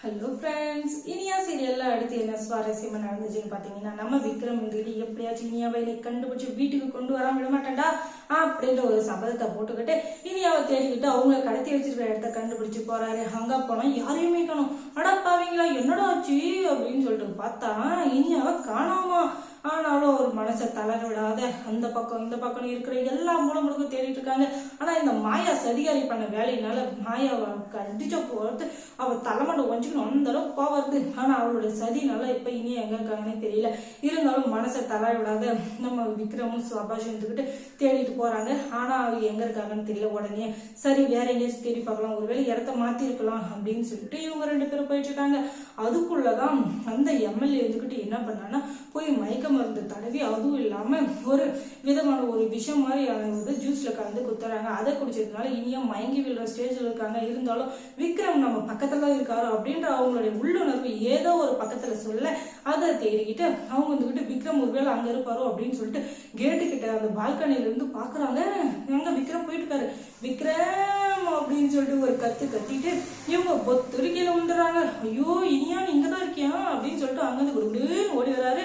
Hello friends Iniya சீரியலில் அடுத்து என்ன சுவாரஸ்யமாக நடந்துச்சுன்னு பார்த்தீங்கன்னா நம்ம விக்ரம் வந்துட்டு எப்படியாச்சும் இனியாவை என்னை கண்டுபிடிச்சி வீட்டுக்கு கொண்டு வராமல் விட மாட்டேன்டா அப்படின்ற ஒரு சபதத்தை போட்டுக்கிட்டு இனியாவை தேடிக்கிட்டு அவங்கள கடத்தி வச்சிருக்கிற இடத்த கண்டுபிடிச்சு போறாரு. அங்கே போனால் யாரையுமே காணும் அடப்பாவீங்களா என்னடா ஆச்சு அப்படின்னு சொல்லிட்டு பார்த்தா இனியாவை காணாமா? ஆனாலும் அவர் மனசை தளர விடாத அந்த பக்கம் இந்த பக்கம் இருக்கிற எல்லா மூலங்களுக்கும் தேடிட்டு இருக்காங்க. ஆனா இந்த மாயா சதிகாரி பண்ண வேலையினால மாயாவை கண்டிச்ச போறது அவ தலைமண்டை ஒஞ்சிக்கணும் அந்த அளவுக்கு கோவம் ஆனா அவளோட சதினால இப்ப இனி எங்க இருக்காங்கன்னே தெரியல. இருந்தாலும் மனசை தளர விடாத நம்ம விக்ரமும் சபாஷ் இருந்துக்கிட்டு தேடிட்டு போறாங்க. ஆனா அவங்க எங்க இருக்காங்கன்னு தெரியல உடனே. சரி வேற எங்கேயாச்சும் தேடி பார்க்கலாம். ஒருவேளை இடத்த மாத்தி இருக்கலாம் அப்படின்னு சொல்லிட்டு இவங்க ரெண்டு பேரும் போயிட்டு இருக்காங்க. அதுக்குள்ளதான் அந்த எம்எல்ஏ இருந்துக்கிட்டு என்ன பண்ணான்னா போய் மயக்க மருந்து தடவி அதுவும் இல்லாம ஒரு விதமான ஒரு விஷம் மாதிரி வந்து ஜூஸ்ல கலந்து குத்துறாங்க. அதை குடிச்சதுனால இனியும் மயங்கி விழுற ஸ்டேஜ்ல இருக்காங்க. இருந்தாலும் விக்ரம் நம்ம பக்கத்துல தான் இருக்காரு அப்படின்ற அவங்களுடைய உள்ளுணர்வு ஏதோ ஒரு பக்கத்துல சொல்ல அதை தேடிக்கிட்டு அவங்க வந்துகிட்டு விக்ரம் ஒருவேளை அங்க இருப்பாரோ அப்படின்னு சொல்லிட்டு கேட்டு கிட்ட அந்த பால்கனில இருந்து பாக்குறாங்க. எங்க விக்ரம் போயிட்டு இருக்காரு. விக்ரம் அப்படின்னு சொல்லிட்டு ஒரு கத்து கத்திட்டு இவங்க பொத்துருக்கையில் கீழே விழுந்துறாங்க ஐயோ இனியா இங்கே தான் இருக்கியா? அப்படின்னு சொல்லிட்டு அங்கிருந்து கொடுக்குன்னு ஓடி வராரு.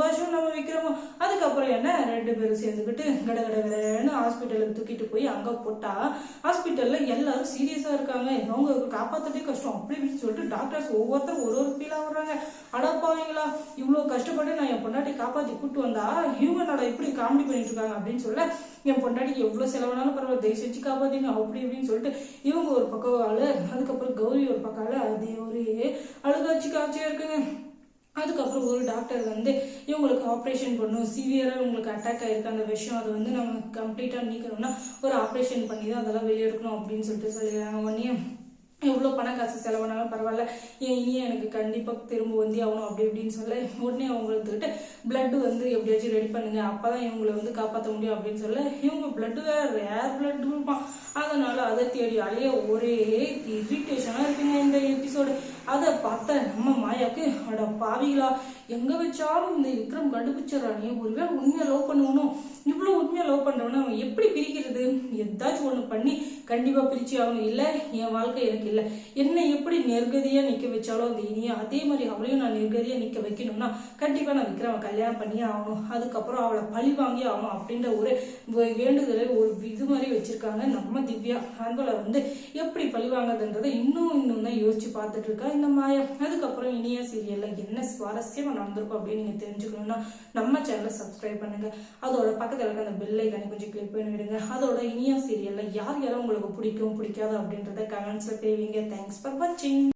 சுபாஷும் நம்ம விக்ரமும் அதுக்கப்புறம் என்ன? ரெண்டு பேரும் சேர்ந்துக்கிட்டு கட கட கடன்னு ஹாஸ்பிட்டலுக்கு தூக்கிட்டு போய் அங்கே போட்டால் ஹாஸ்பிட்டலில் எல்லாரும் சீரியஸாக இருக்காங்க. அவங்க காப்பாற்றதே கஷ்டம். அப்படி இப்படின்னு சொல்லிட்டு டாக்டர்ஸ் ஒவ்வொருத்தரும் ஒரு ஒரு ஃபீலா வர்றாங்க. அடப்பாவீங்களா இவ்வளோ கஷ்டப்பட்டு நான் என் பொண்டாட்டி காப்பாற்றி கூட்டு வந்தா இவங்க இப்படி காமெடி பண்ணிட்டு இருக்காங்க அப்படின்னு சொல்ல என் பொண்டாட்டிக்கு எவ்வளோ செலவானாலும் பரவாயில்ல தயவு செஞ்சு காப்பாத்தீங்க அப்படி இப்படின்னு சொல்லிட்டு இவங்க ஒரு பக்கம் ஆளு அதுக்கப்புறம் கௌரி ஒரு பக்கம் ஆளு அதே ஒரே அழுகாட்சி காட்சியாக இருக்குங்க. அதுக்கப்புறம் ஒரு டாக்டர் வந்து இவங்களுக்கு ஆப்ரேஷன் பண்ணணும் சிவியராக உங்களுக்கு அட்டாக் ஆகிருக்க அந்த விஷயம் அதை வந்து நம்ம கம்ப்ளீட்டாக நீக்கணும்னா ஒரு ஆப்ரேஷன் பண்ணி தான் அதெல்லாம் வெளியெடுக்கணும் அப்படின்னு சொல்லிட்டு சொல்லிடுறாங்க. உடனே எவ்வளோ பணம் காசு செலவானாலும் பரவாயில்ல. ஏன் இனியும் எனக்கு கண்டிப்பாக திரும்ப வந்தே ஆகணும் அப்படி இப்படின்னு சொல்ல உடனே அவங்களுக்கு பிளட் வந்து எப்படியாச்சும் ரெடி பண்ணுங்க. அப்பதான் இவங்களை வந்து காப்பாற்ற முடியும் அப்படின்னு சொல்ல இவங்க பிளட்டு வேற ரேர் பிளட் இருப்பான் அதனால அதை தேடி அலைய ஒரே இரிட்டேஷனாக இருக்குங்க இந்த எபிசோடு அதை பார்த்த நம்ம மாயாக்கு அட பாவிகளா எங்க வச்சாலும் இந்த விக்ரம் கண்டுபிடிச்சிடறானே ஒருவேளை உண்மையா லவ் பண்ணுவனும் இவ்வளவு உண்மையா லவ் பண்றவன அவன் எப்படி பிரிக்கிறது? ஏதாச்சும் ஒண்ணு பண்ணி கண்டிப்பா பிரிச்சு ஆகணும். இல்ல என் வாழ்க்கை எனக்கு இல்ல. என்னை எப்படி நெருகதியா நிக்க வச்சாலும் அந்த இனியா அதே மாதிரி அவளையும் நான் நெருகதியா நிக்க வைக்கணும்னா கண்டிப்பா நான் விக்ரம கல்யாணம் பண்ணியே ஆகணும். அதுக்கப்புறம் அவளை பழி வாங்கி ஆகணும் அப்படின்ற ஒரு வேண்டுதலை ஒரு இது மாதிரி வச்சிருக்காங்க நம்ம திவ்யா. அன்பளை வந்து எப்படி பழி வாங்குறதுன்றதை இன்னும் இன்னும் தான் யோசிச்சு பார்த்துட்டு இருக்கா. இந்த மாயம் அதுக்கப்புறம் இனிய சீரியல்ல என்ன சுவாரஸ்யமா நடந்திருக்கும் அப்படின்னு நீங்க தெரிஞ்சுக்கணும்னா நம்ம சேனலை சப்ஸ்கிரைப் பண்ணுங்க. அதோட பக்கத்துல இருக்க அந்த பெல் ஐக்கானை கொஞ்சம் கிளிக் பண்ணி விடுங்க. அதோட இனியா சீரியல்ல யார் யாரும் உங்களுக்கு பிடிக்கும் பிடிக்காது அப்படின்றத கமெண்ட்ஸ்ல தெரிவிங்க. தேங்க்ஸ் ஃபார் வாட்சிங்